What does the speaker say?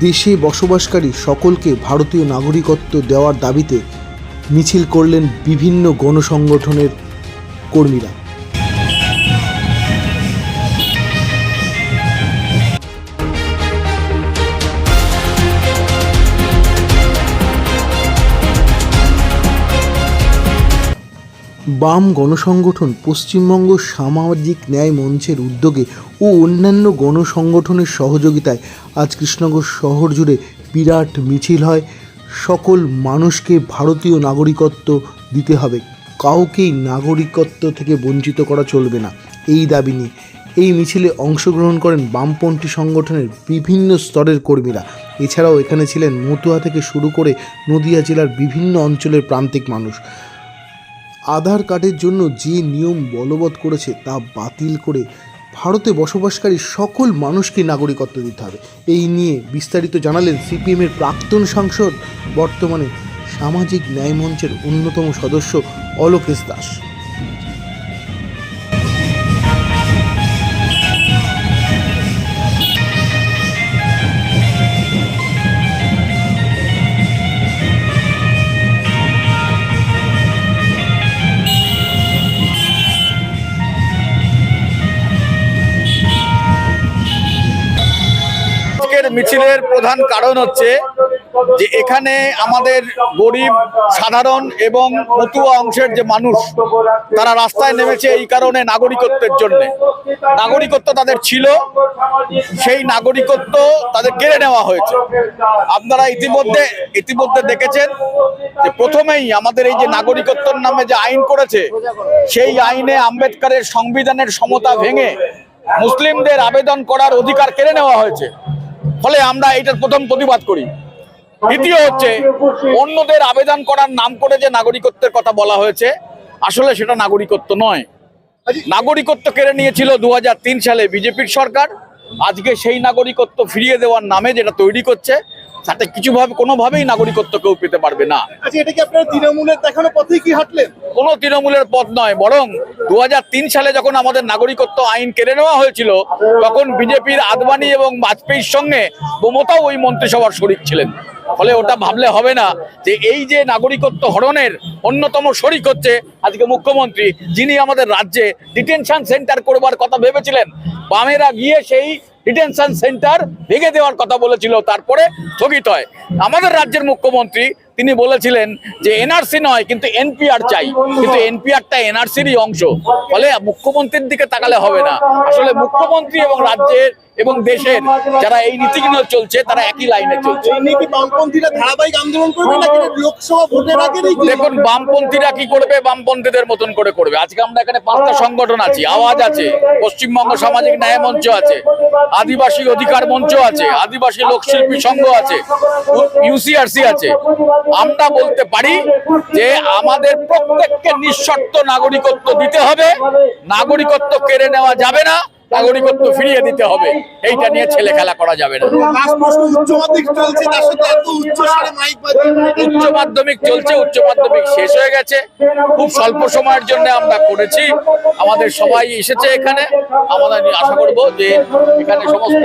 দেশে বসবাসকারী সকলকে ভারতীয় নাগরিকত্ব দেওয়ার দাবিতে মিছিল করলেন বিভিন্ন গণসংগঠনের কর্মীরা। বাম গণসংগঠন পশ্চিমবঙ্গ সামাজিক ন্যায় মঞ্চের উদ্যোগে ও অন্যান্য গণসংগঠনের সহযোগিতায় আজ কৃষ্ণনগর শহর জুড়ে বিরাট মিছিল হয়। সকল মানুষকে ভারতীয় নাগরিকত্ব দিতে হবে। কাউকেই নাগরিকত্ব থেকে বঞ্চিত করা চলবে না। এই দাবি নিয়ে এই মিছিলে অংশগ্রহণ করেন বামপন্থী সংগঠনের বিভিন্ন স্তরের কর্মীরা। এছাড়াও এখানে ছিলেন মতুয়া থেকে শুরু করে নদিয়া জেলার বিভিন্ন অঞ্চলের প্রান্তিক মানুষ। আধার কার্ডের জন্য যে নিয়ম বলবৎ করেছে তা বাতিল করে ভারতে বসবাসকারী সকল মানুষকে নাগরিকত্ব দিতে হবে। এই নিয়ে বিস্তারিত জানালেন সিপিএমের প্রাক্তন সাংসদ, বর্তমানে সামাজিক ন্যায় মঞ্চের অন্যতম সদস্য অলোকেশ দাস। আজকের মিছিলের প্রধান কারণ হচ্ছে যে এখানে আমাদের গরিব, সাধারণ এবং মতুয়া অংশের যে মানুষ, তারা রাস্তায় নেমেছে এই কারণে নাগরিকত্বের জন্য। নাগরিকত্ব তাদের ছিল, সেই নাগরিকত্ব তাদের কেড়ে নেওয়া হয়েছে। আপনারা ইতিমধ্যে ইতিমধ্যে দেখেছেন যে প্রথমেই আমাদের এই যে নাগরিকত্বর নামে যে আইন করেছে, সেই আইনে আম্বেদকরের সংবিধানের সমতা ভেঙে মুসলিমদের আবেদন করার অধিকার কেড়ে নেওয়া হয়েছে। ফলে আমরা এটার প্রথম প্রতিবাদ করি। দ্বিতীয় হচ্ছে, অন্যদের আবেদন করার নাম করে যে নাগরিকত্বের কথা বলা হয়েছে, আসলে সেটা নাগরিকত্ব নয়। নাগরিকত্ব কেড়ে নিয়েছিল দু হাজার তিন সালে বিজেপির সরকার, আজকে সেই নাগরিকত্ব ফিরিয়ে দেওয়ার নামে যেটা তৈরি করছে তাতে কিছুভাবে কোনোভাবেই নাগরিকত্ব কেউ পেতে পারবে না। আচ্ছা এটা কি আপনারা তৃণমূলের দেখানো পথেই কি হাঁটলেন? কোনো তৃণমূলের পথ নয় বরং দু সালে যখন আমাদের নাগরিকত্ব আইন কেড়ে নেওয়া হয়েছিল তখন বিজেপির আদবানি এবং বাজপেয়ীর সঙ্গে মমতাও ওই মন্ত্রিসভার শরিক ছিলেন। ফলে ওটা ভাবলে হবে না যে এই যে নাগরিকত্ব হরণের অন্যতম শরিক হচ্ছে আজকে মুখ্যমন্ত্রী যিনি আমাদের রাজ্যে ডিটেনশন সেন্টার করবার কথা ভেবেছিলেন। বামেরা গিয়ে সেই ডিটেনশন সেন্টার ভেঙে দেওয়ার কথা বলেছিল তারপরে স্থগিত হয়। আমাদের রাজ্যের মুখ্যমন্ত্রী তিনি বলেছিলেন যে এনআরসি নয় কিন্তু এনপিআর চাই। কিন্তু এনপিআরটা এনআরসিরই অংশ। ফলে মুখ্যমন্ত্রীর দিকে তাকালে হবে না। আসলে মুখ্যমন্ত্রী এবং রাজ্যের এবং দেশের যারা এই নীতিগুলো চলছে তারা একই লাইনে চলছে। ধারাবাহিক আন্দোলন লোকসভা ভোটের আগেই দেখুন বামপন্থীরা কি করবে? বামপন্থীদের মতন করে করবে। আজকে আমরা এখানে পাঁচটা সংগঠন আছি। আওয়াজ আছে। পশ্চিমবঙ্গ সামাজিক ন্যায় মঞ্চ আছে। আদিবাসী অধিকার মঞ্চ আছে। আদিবাসী লোকশিল্পী সংঘ আছে। ইউসিআরসি আছে। আমরা বলতে পারি যে আমাদের প্রত্যেককে নিঃশর্ত নাগরিকত্ব দিতে হবে। নাগরিকত্ব কেড়ে নেওয়া যাবে না নাগরিকত্ব ফিরিয়ে দিতে হবে। এইটা নিয়ে ছেলে খেলা করা যাবে না। উচ্চ মাধ্যমিক চলছে উচ্চ মাধ্যমিক শেষ হয়ে গেছে। খুব স্বল্প সময়ের জন্য আমরা করেছি। আমাদের সবাই এসেছে এখানে। আমরা আশা করব যে এখানে সমস্ত